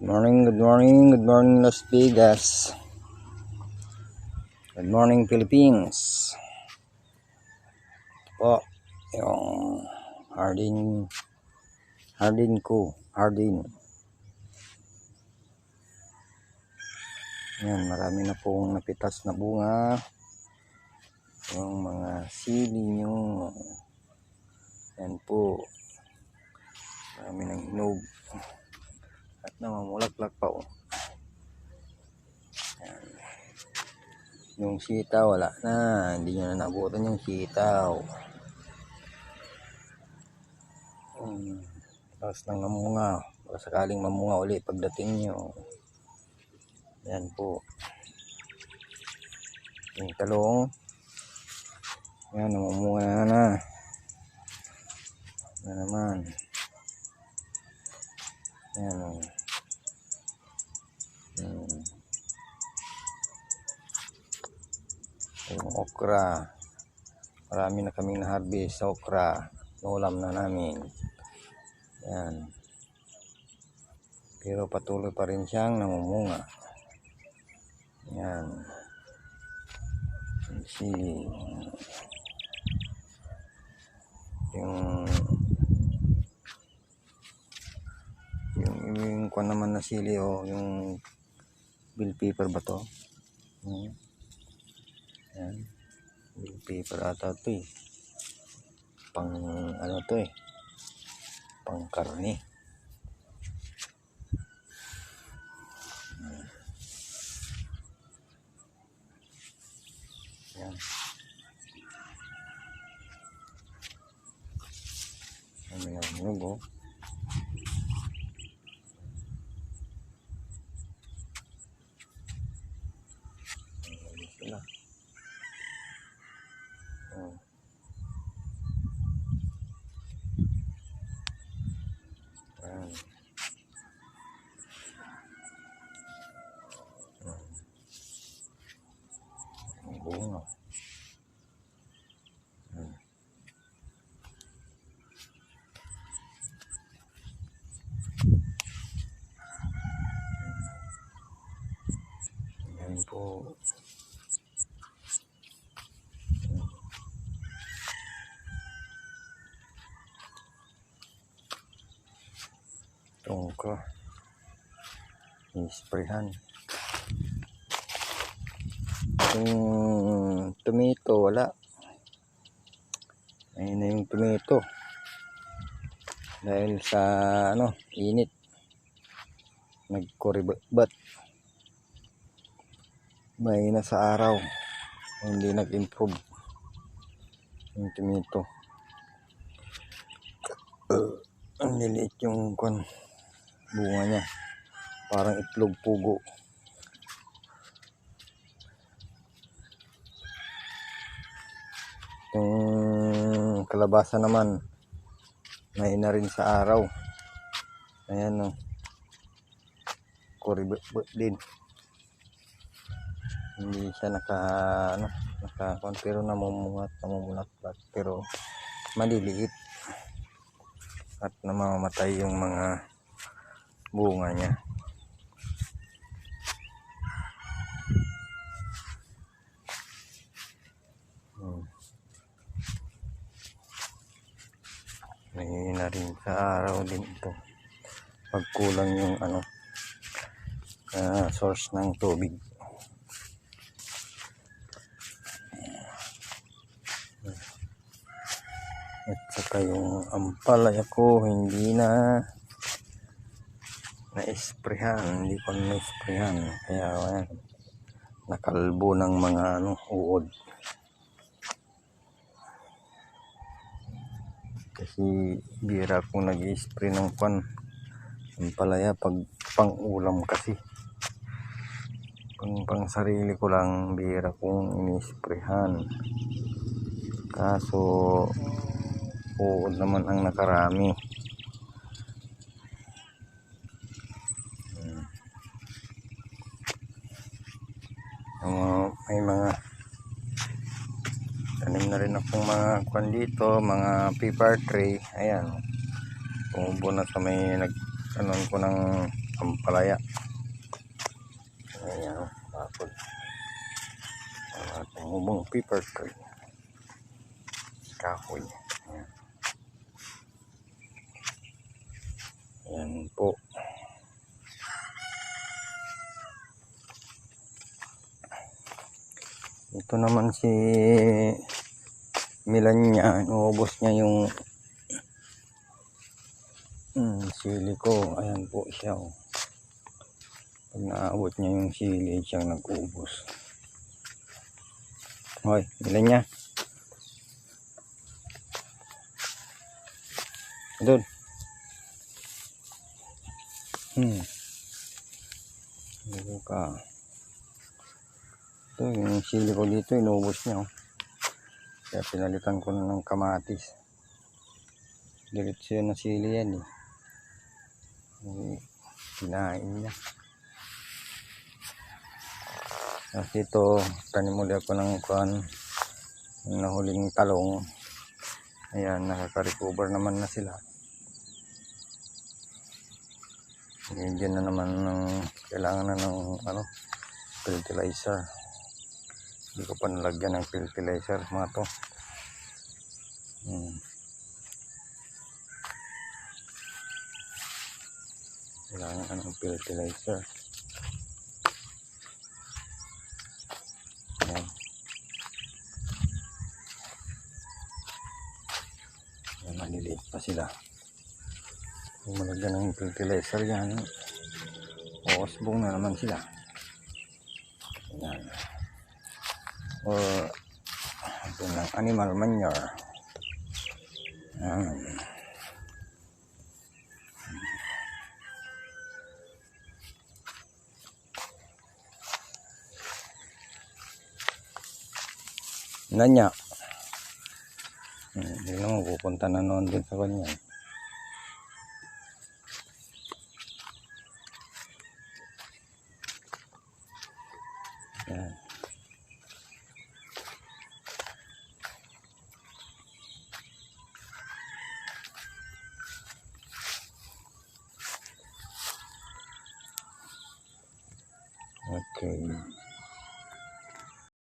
Morning, good morning, good morning Las Vegas. Good morning Philippines. Ito po, yung hardin, hardin ko, hardin. Yan, marami na pong napitas na bunga. Yung mga sili nyo. Yan po. Marami ng hinog. At namamulaklak pa oh. Yan. Yung sitaw wala na. Hindi nyo na nabutan yung sitaw. Hmm. Tapos lang namunga. Baka sakaling mamunga uli pagdating nyo. Yan po. Yung talong. Yan, namumunga na na. Yan naman. Yan o. okra. Marami na kaming na-harvest sa okra. Nulam na namin. Yan. Pero patuloy pa rin siyang namumunga. Yan. Sili. Yung yung yung kung naman na sili o yung bill paper ba to hmm. yan paper ata to eh. Pang ano to eh. Pang karne. Yan ano yung nugo Ayan sila. Oh. Ayan. Hmm. Ang bunga. Hmm. Ayan po. Tungko. Isprehan. Yung tomato, wala. Ayun na yung tomato. Dahil sa, ano, init. Nagkuribat. May na sa araw. Hindi nag-improve. Yung tomato. Ang liliit yung kwan bunga niya. Parang itlog pugo. Yung kalabasa naman, may na rin sa araw. Ayan o. Kuribot din. Hindi siya naka, ano, naka, pero namumungat, namumulaklat. Pero maliliit. At namamatay yung mga bunga niya. Hmm. Na rin sa araw din ito. Pagkulang yung ano, ah, source ng tubig. At saka yung ampalaya ko hindi na na-esprehan, hindi ko na-esprehan. Kaya ayan, nakalbo ng mga ano, uod. Kasi bira kong nag-spray ng kwan. Ampalaya pag pang-ulam kasi. Kung pang sarili ko lang, bira kong inisprehan. Kaso, uod naman ang nakarami. Hmm. Ang mga, may mga tanim na rin akong mga kwan dito, mga paper tray. Ayan. Tumubo na sa may nag ko ng ampalaya. Ayan, tapos ang ating umong paper tree. Kahoy. Po. Ito naman si Milanya, inuubos niya yung hmm, sili ko. Ayan po siya. Oh. Pag naabot niya yung sili, siyang nag-uubos. Hoy, Milanya. Doon. Hmm. Dito ka. Ito, yung sili ko dito, inubos niya. Oh. Kaya pinalitan ko na ng kamatis. Diretso yun na sili yan eh. Kinain niya. Tapos dito, tanim muli ako ng kuan, yung nahuling talong. Ayan, nakaka-recover naman na sila. Bigyan na naman ng, kailangan na ng, ano, fertilizer. Hindi ko pa nalagyan ng fertilizer mga to. Hmm. Kailangan ka ng fertilizer. Ayan. Ayan, maliliit pa sila. Kung malagyan ng fertilizer yan, uusbong na naman sila. Ayan or ito ng animal manure. Ayan. Nanya. Hindi naman pupunta na noon din sa kanya. 对.